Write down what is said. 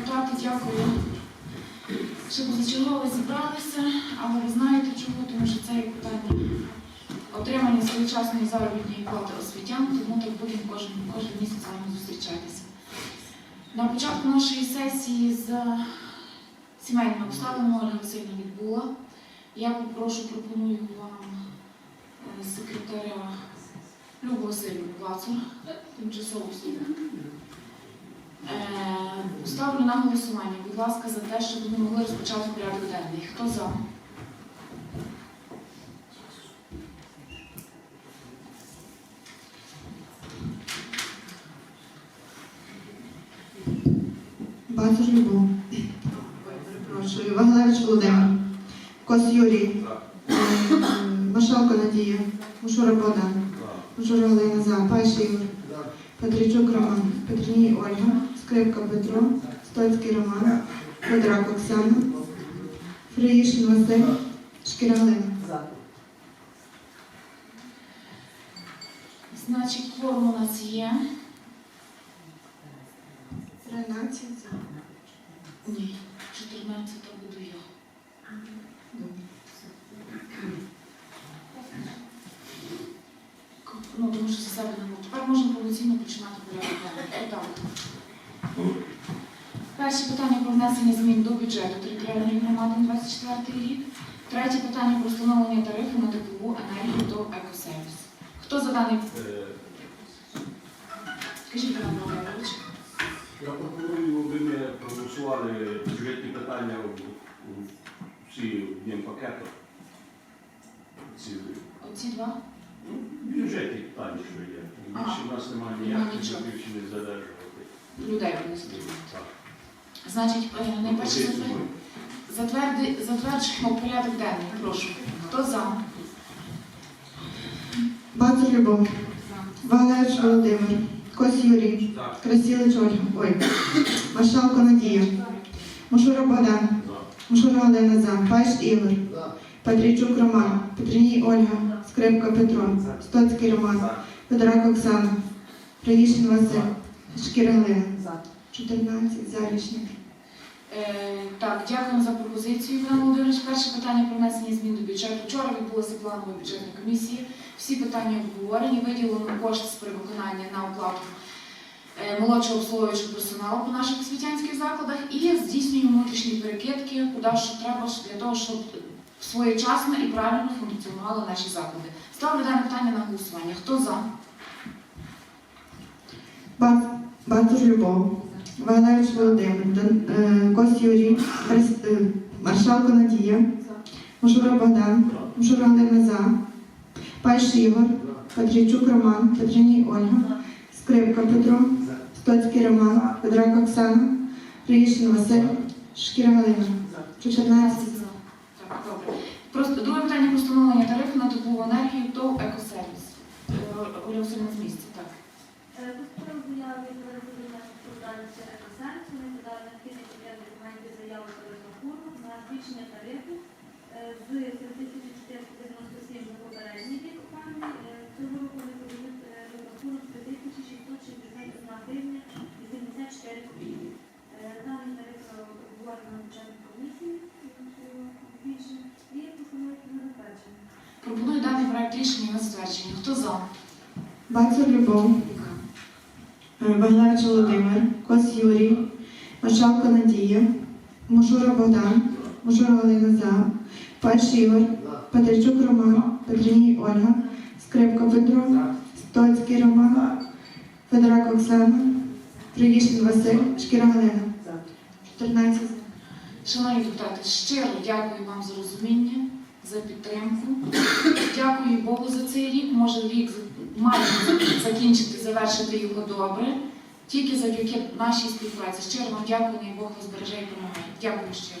депутати, дякую, що позачергово зібралися, але ви знаєте чого, тому що це є питання отримання своєчасної заробітної плати освітян, тому так будемо кожен, кожен місяць з вами зустрічатися. На початку нашої сесії з сімейними обставинами Ольга Васильівна відбула. Я попрошу, пропоную вам е, секретаря Любу Васильівну Плацур, тимчасово слухаю. Е, Ставлю на голосування, будь ласка, за те, щоб ми могли розпочати порядок денний. Хто за? Бацур Любов. Перепрошую. Ваглевич Володимир. Кос Юрій. Е, Машалко Надія. Мушура Богдан. Мушура Олена За. Пайш Ігор. Петричук Роман. Петриній Ольга. Скрипка Петро. Стоцький Роман. Федрак Оксана. Фриїшин Василь. Шкіра Галина. Значить, кворум у нас є. 13. Ні, 14 буду я. Ну, тому що за себе не. Тепер можемо повноцінно починати порядок. Перше питання про внесення змін до бюджету територіальної громади на 24 рік. Третє питання про встановлення тарифу на теплову енергію до екосервіс. Хто за даний? Скажіть, Іван Володимирович. Я пропоную, ви ми проголосували бюджетні питання всі одним пакетом. Ці Оці два? ну, бюджетні питання, що є. Більше в нас немає Нема ніяких більше не задержувати. Людей внести. Так. Значить, е, найперше Позицію затверди, затверджуємо порядок денний. Прошу. Хто за? Бацур Любов. Ваглевич Володимир. Кос Юрій. Красілич Ольга. Ой. Машалко Надія. Мушура Богдан. Мушура Олена За. Пайш Ігор. Петрійчук Роман. Петриній Ольга. Скрипка Петро. Стоцький Роман. Федорак Оксана. Фраїшин Василь. Шкіра Галина. 14 за. Е, так, дякуємо за пропозицію, Іван Володимирович. Перше питання про внесення змін до бюджету. Вчора відбулася планова бюджетна комісія. Всі питання обговорені, виділено кошти з перевиконання на оплату е, молодшого обслуговуючого персоналу по наших освітянських закладах і здійснюємо внутрішні перекидки, куди що треба для того, щоб своєчасно і правильно функціонували наші заклади. Ставлю дане питання на голосування. Хто за? Бацур Любов. Ваглевич Володимир. Е, Юрій. Крас- е, Надія. Мушура Богдан. Мушура Олена За. Пайш Ігор. Петрійчук Роман. Петриній Ольга. Скрипка Петро. Стоцький Роман. Федрак Оксана. Фраїшин Василь. Шкіра Галина. 14 за. Так, добре. Просто друге питання про встановлення тарифу на теплову енергію до екосервіс. Е, Оля Васильівна з місця, так. На збільшення тарифу е, з 3497 за попередній рік. Е, Цього року вони подають е, розрахунок 3661 гривня 84 копійки. Е, Даний тариф обговорено на бюджетній комісії більше і пропонують на затвердження. Пропоную даний проект рішення на затвердження. Хто за? Бацур Любов. Е, Володимир. Кос Юрій. Маршалко Надія. Мушура Богдан. Мушура Олена За. Пайш Ігор. Петричук Роман. Петриній Ольга. Скрипка Петро. Стоцький Роман. Федорак Оксана. Фраїшин Василь. Шкіра Галина. 14. Шановні депутати, щиро дякую вам за розуміння, за підтримку. Дякую Богу за цей рік. Може рік маємо закінчити, завершити його добре. Тільки завдяки нашій співпраці. Щиро вам дякую, і Бог вас береже і допомагає. Дякую щиро.